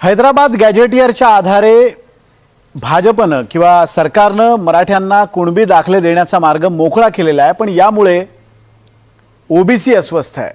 हैदराबाद गॅजेटियरच्या आधारे भाजपनं किंवा सरकारनं मराठ्यांना कुणबी दाखले देण्याचा मार्ग मोकळा केलेला आहे पण यामुळे ओबीसी अस्वस्थ आहे.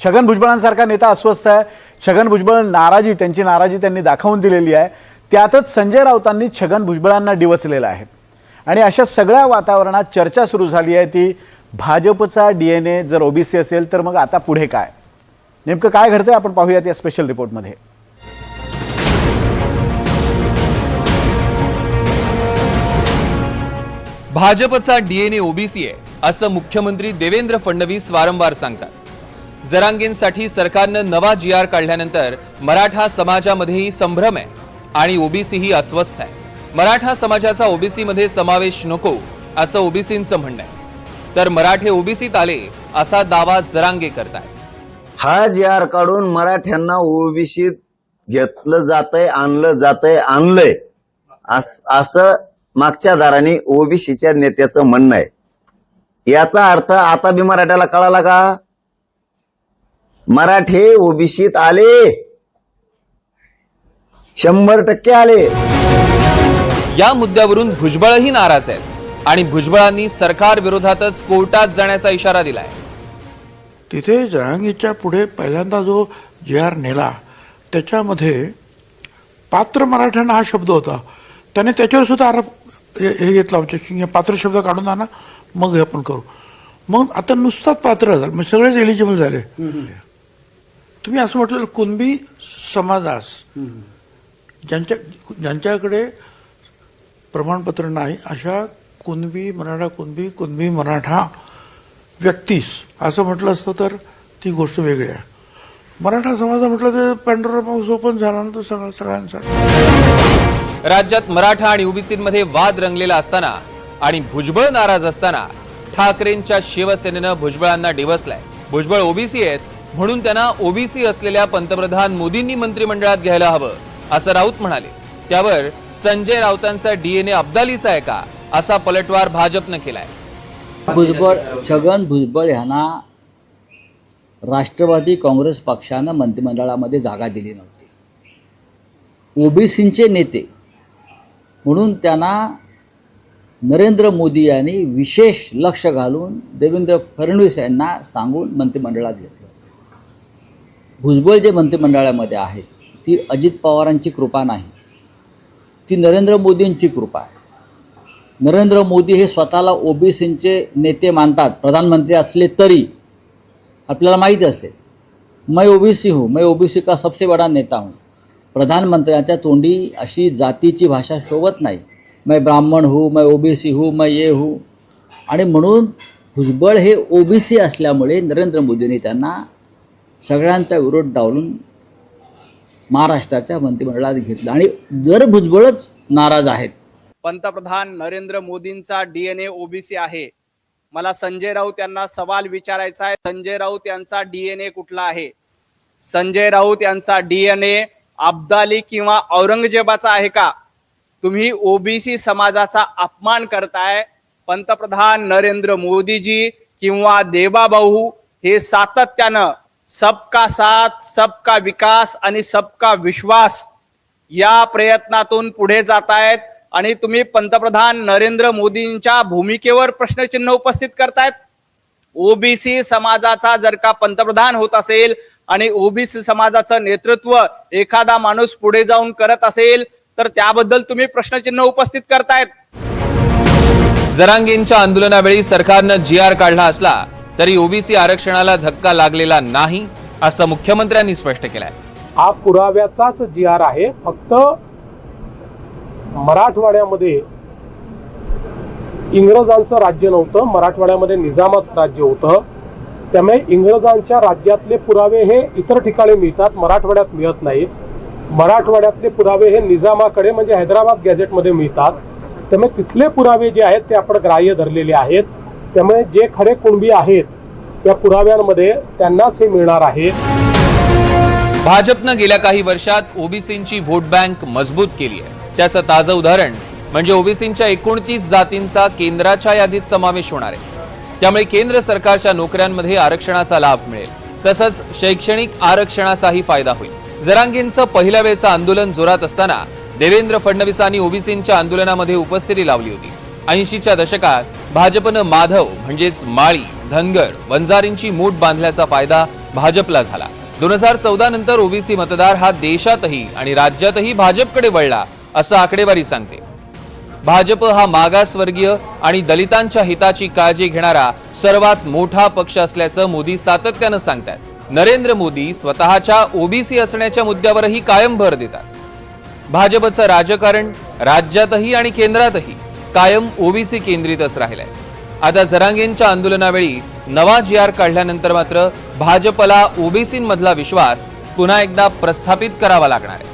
छगन भुजबळांसारखा नेता अस्वस्थ आहे. छगन भुजबळ नाराजी त्यांची नाराजी त्यांनी दाखवून दिलेली आहे. त्यातच संजय राऊतांनी छगन भुजबळांना डिवचलेलं आहे. आणि अशा सगळ्या वातावरणात चर्चा सुरू झाली आहे ती भाजपचा डी एन ए जर ओबीसी असेल तर मग आता पुढे काय? नेमकं काय घडतंय आपण पाहूयात या स्पेशल रिपोर्टमध्ये भाजपचा डीएनए ओबीसी आहे असं मुख्यमंत्री देवेंद्र फडणवीस वारंवार सांगतात. जरांगेंसाठी सरकारनं नवा जी आर काढल्यानंतर मराठा समाजामध्येही संभ्रम आहे आणि ओबीसीही अस्वस्थ आहे. मराठा समाजाचा ओबीसीमध्ये समावेश नको असं ओबीसींचं म्हणणं आहे. तर मराठे ओबीसीत आले असा दावा जरांगे करतायत. हा जी आर काढून मराठ्यांना ओबीसीत घेतलं जातंय आणलं जातंय आणलंय. असं मागच्या दाराने ओबीसीच्या नेत्याचं म्हणणं आहे. याचा अर्थ आता बी मराठ्याला कळाला का? मराठे ओबीसीत आले. शंभर टक्के आले. या मुद्द्यावरून भुजबळही नाराज आहेत आणि भुजबळांनी सरकार विरोधातच कोर्टात जाण्याचा इशारा दिलाय. तिथे जहांगीरच्या पुढे पहिल्यांदा जो जे आर नेला त्याच्यामध्ये पात्र मराठ्यांना हा शब्द होता. त्याने त्याच्यावर सुद्धा आरोप हे हे घेतला होता हे पात्र शब्द काढून आणा मग हे आपण करू. मग आता नुसताच पात्र झालं. मग सगळेच एलिजिबल झाले. तुम्ही असं म्हटलं कुणबी समाजास ज्यांच्या ज्यांच्याकडे प्रमाणपत्र नाही अशा कुणबी मराठा कुणबी कुणबी मराठा व्यक्तीस असं म्हटलं असतं तर ती गोष्ट वेगळी आहे. मराठा समाज म्हटलं तर पॅन्डोरा पाऊस ओपन झाला ना तर सगळं सगळ्यांसाठी. राज्यात मराठा आणि ओबीसीमध्ये वाद रंगलेला असताना आणि भुजबळ नाराज असताना ठाकरेंच्या शिवसेनेनं भुजबळांना डिवसलाय. भुजबळ ओबीसी आहेत म्हणून त्यांना ओबीसी असलेल्या पंतप्रधान मोदींनी मंत्रिमंडळात घ्यायला हवं असं राऊत म्हणाले. त्यावर संजय राऊतांचा डीएनए अब्दालीचा आहे का असा पलटवार भाजपनं केलाय. भुजबळ छगन भुजबळ ह्यांना राष्ट्रवादी काँग्रेस पक्षानं मंत्रिमंडळामध्ये जागा दिली नव्हती. ओबीसींचे नेते म्हणून त्यांना नरेंद्र मोदी यांनी विशेष लक्ष घालून देवेंद्र फडणवीस यांना सांगून मंत्रिमंडळात घेतलं भुजबळ जे मंत्रिमंडळामध्ये आहेत ती अजित पवारांची कृपा नाही. ती नरेंद्र मोदींची कृपा आहे. नरेंद्र मोदी हे स्वतःला ओबीसींचे नेते मानतात प्रधानमंत्री असले तरी. आपल्याला माहीत असेल. मैं ओबीसी हूँ. मैं ओबीसी का सबसे बड़ा नेता हूँ. प्रधानमंत्र्यांच्या तोंडी अशी जातीची भाषा शोभत नाही. मैं ब्राह्मण हूँ मैं ओबीसी हूँ मैं ये हूँ. आणि म्हणून भुजबळ हे ओबीसी असल्यामुळे नरेंद्र मोदींनी त्यांना सगळ्यांचा विरोध डावलून महाराष्ट्राच्या मंत्रिमंडळात घेतलं. आणि जर भुजबळच नाराज आहेत. पंतप्रधान नरेंद्र मोदींचा डीएनए ओबीसी आहे. मला संजय राऊत यांना सवाल विचारायचा आहे. संजय राऊत यांचा डीएनए कुठला आहे? संजय राऊत यांचा डीएनए अब्दाली किंवा औरंगजेबाचा आहे का? तुम्ही ओबीसी समाजाचा अपमान करताय. पंतप्रधान नरेंद्र मोदीजी किंवा देवाभाऊ हे सातत्यानं सबका साथ सबका विकास आणि सबका विश्वास या प्रयत्नातून पुढे जात आहेत आणि तुम्ही पंतप्रधान नरेंद्र मोदींच्या भूमिकेवर प्रश्नचिन्ह उपस्थित करतायत. ओबीसी समाजाचा जर का पंतप्रधान होत असेल आणि ओबीसी समाजाचं नेतृत्व एखादा माणूस पुढे जाऊन करत असेल तर त्याबद्दल तुम्ही प्रश्नचिन्ह उपस्थित करतायत. जरांगेंच्या आंदोलनावेळी सरकारनं जी आर काढला असला तरी ओबीसी आरक्षणाला धक्का लागलेला नाही असं मुख्यमंत्र्यांनी स्पष्ट केलंय. हा पुराव्याचाच जी आर आहे फक्त मराठवाड्यामध्ये इंग्रजांचं राज्य नव्हतं मराठवाड्यामध्ये निजामाचं राज्य होतं. त्यामुळे इंग्रजांच्या राज्यातले पुरावे हे इतर ठिकाणी मिळतात मराठवाड्यात मिळत नाहीत. मराठवाड्यातले पुरावे हे निजामाकडे म्हणजे हैदराबाद गॅजेटमध्ये मिळतात. त्यामुळे तिथले पुरावे जे आहेत ते आपण ग्राह्य धरलेले आहेत. त्यामुळे जे खरे कुणबी आहेत त्या पुराव्यांमध्ये त्यांनाच हे मिळणार आहे. भाजपनं गेल्या काही वर्षात ओबीसींची व्होट बँक मजबूत केली आहे. त्याचं ताजं उदाहरण म्हणजे ओबीसींच्या एकोणतीस जातींचा केंद्राच्या यादीत समावेश होणार आहे. त्यामुळे केंद्र सरकारच्या नोकऱ्यांमध्ये आरक्षणाचा लाभ मिळेल. तसंच शैक्षणिक आरक्षणाचाही फायदा होईल. जरांगेंचं पहिल्या वेळचं आंदोलन जोरात असताना देवेंद्र फडणवीसांनी ओबीसींच्या आंदोलनामध्ये उपस्थिती लावली होती. ऐंशीच्या दशकात भाजपनं माधव म्हणजेच माळी धनगर वंजारींची मूठ बांधल्याचा फायदा भाजपला झाला. दोन हजार चौदा नंतर ओबीसी मतदार हा देशातही आणि राज्यातही भाजपकडे वळला. असं आकडेवारी सांगते. भाजप हा मागासवर्गीय आणि दलितांच्या हिताची काळजी घेणारा सर्वात मोठा पक्ष असल्याचं मोदी सातत्यानं सांगतात नरेंद्र मोदी स्वतःच्या ओबीसी असण्याच्या मुद्द्यावरही कायम भर देतात. भाजपचं राजकारण राज्यातही आणि केंद्रातही कायम ओबीसी केंद्रितच राहिलंय. आता जरांगेंच्या आंदोलनावेळी नवा जी आर काढल्यानंतर मात्र भाजपला ओबीसींमधला विश्वास पुन्हा एकदा प्रस्थापित करावा लागणार आहे.